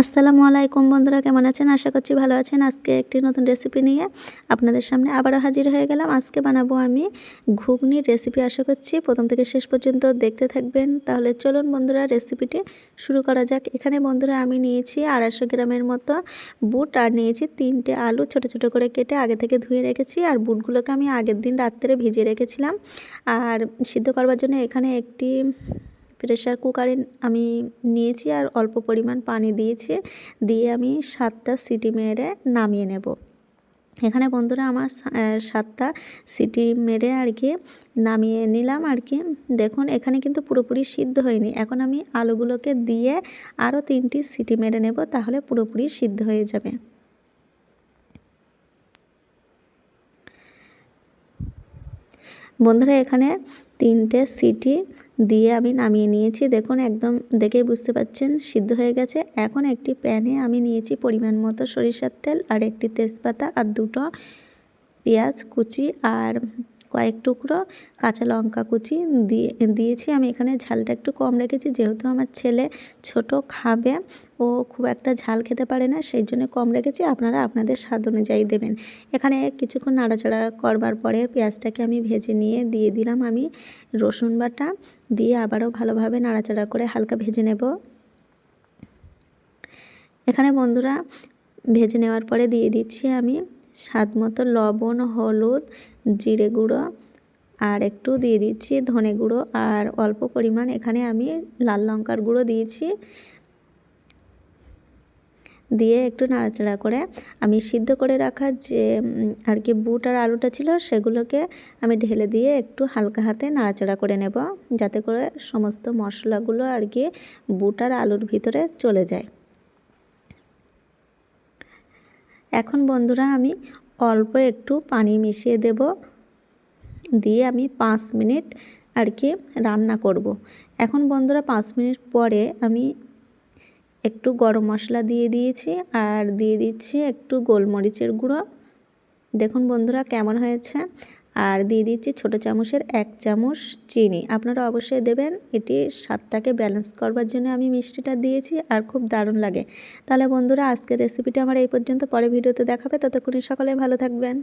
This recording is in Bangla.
আসসালামু আলাইকুম বন্ধুরা, কেমন আছেন? আশা করছি ভালো আছেন। আজকে একটি নতুন রেসিপি নিয়ে আপনাদের সামনে আবারও হাজির হয়ে গেলাম। আজকে বানাবো আমি ঘুগনির রেসিপি আশা করছি প্রথম থেকে শেষ পর্যন্ত দেখতে থাকবেন। তাহলে চলুন বন্ধুরা রেসিপিটি শুরু করা যাক। এখানে বন্ধুরা, আমি নিয়েছি আড়াইশো গ্রামের মতো বুট আর নিয়েছি তিনটে আলু ছোট ছোট করে কেটে আগে থেকে ধুয়ে রেখেছি। আর বুটগুলোকে আমি আগের দিন রাত্রে ভিজিয়ে রেখেছিলাম। আর সিদ্ধ করবার জন্য এখানে একটি প্রেশার কুকারে আমি নিয়েছি আর অল্প পরিমাণ পানি দিয়েছি, দিয়ে আমি সাতটা সিটি মেরে নামিয়ে নেব। এখানে বন্ধুরা আমার সাতটা সিটি মেরে আর কি নামিয়ে নিলাম আর কি। দেখুন, এখানে কিন্তু পুরোপুরি সিদ্ধ হয়নি। এখন আমি আলুগুলোকে দিয়ে আরও তিনটি সিটি মেরে নেব, তাহলে পুরোপুরি সিদ্ধ হয়ে যাবে। বন্ধুরা, এখানে তিনটে সিটি দিয়ে আমি নামিয়ে নিয়েছি। দেখুন, একদম দেখেই বুঝতে পাচ্ছেন, সিদ্ধ হয়ে গেছে। এখন একটি প্যানে আমি নিয়েছি পরিমাণ মতো সরিষার তেল আর একটি তেজপাতা আর দুটো পেঁয়াজ কুচি আর কয়েক টুকরো কাঁচা লঙ্কা কুচি দিয়ে, দিয়েছি। আমি এখানে ঝালটা একটু কম রেখেছি, যেহেতু আমার ছেলে ছোট, খাবে। ও খুব একটা ঝাল খেতে পারে না, সেই জন্য কম রেখেছি। আপনারা আপনাদের স্বাদ অনুযায়ী দেবেন। এখানে কিছুক্ষণ নাড়াচাড়া করবার পরে পেঁয়াজটাকে আমি ভেজে নিয়ে দিয়ে দিলাম আমি রসুন বাটা। দিয়ে আবারও ভালোভাবে নাড়াচাড়া করে হালকা ভেজে নেব। এখানে বন্ধুরা ভেজে নেওয়ার পরে দিয়ে দিচ্ছি আমি স্বাদ মতো লবণ, হলুদ, জিরে গুঁড়ো আর একটু দিয়ে দিচ্ছি ধনে গুঁড়ো। আর অল্প পরিমাণ এখানে আমি লাল লঙ্কার গুঁড়ো দিয়েছি। দিয়ে একটু নাড়াচাড়া করে আমি সিদ্ধ করে রাখা যে আর কি বুট আর আলুটা ছিল সেগুলোকে আমি ঢেলে দিয়ে একটু হালকা হাতে নাড়াচাড়া করে নেব যাতে করে সমস্ত মশলাগুলো আর কি বুট আর আলুর ভিতরে চলে যায় এখন বন্ধুরা আমি অল্প একটু পানি মিশিয়ে দেব দিয়ে আমি পাঁচ মিনিট আর কি রান্না করব। এখন বন্ধুরা পাঁচ মিনিট পরে আমি একটু গরম মশলা দিয়ে দিয়েছি আর দিয়ে দিচ্ছি একটু গোলমরিচের গুঁড়ো। দেখুন বন্ধুরা কেমন হয়েছে। আর দিয়ে দিচ্ছি ছোটো চামচের এক চামচ চিনি। আপনারা অবশ্যই দেবেন, এটি স্বাদটাকে ব্যালেন্স করবার জন্য আমি মিষ্টিটা দিয়েছি আর খুব দারুণ লাগে। তাহলে বন্ধুরা আজকের রেসিপিটা আমার এই পর্যন্ত, পরে ভিডিওতে দেখাবে ততক্ষণই সকলে ভালো থাকবেন।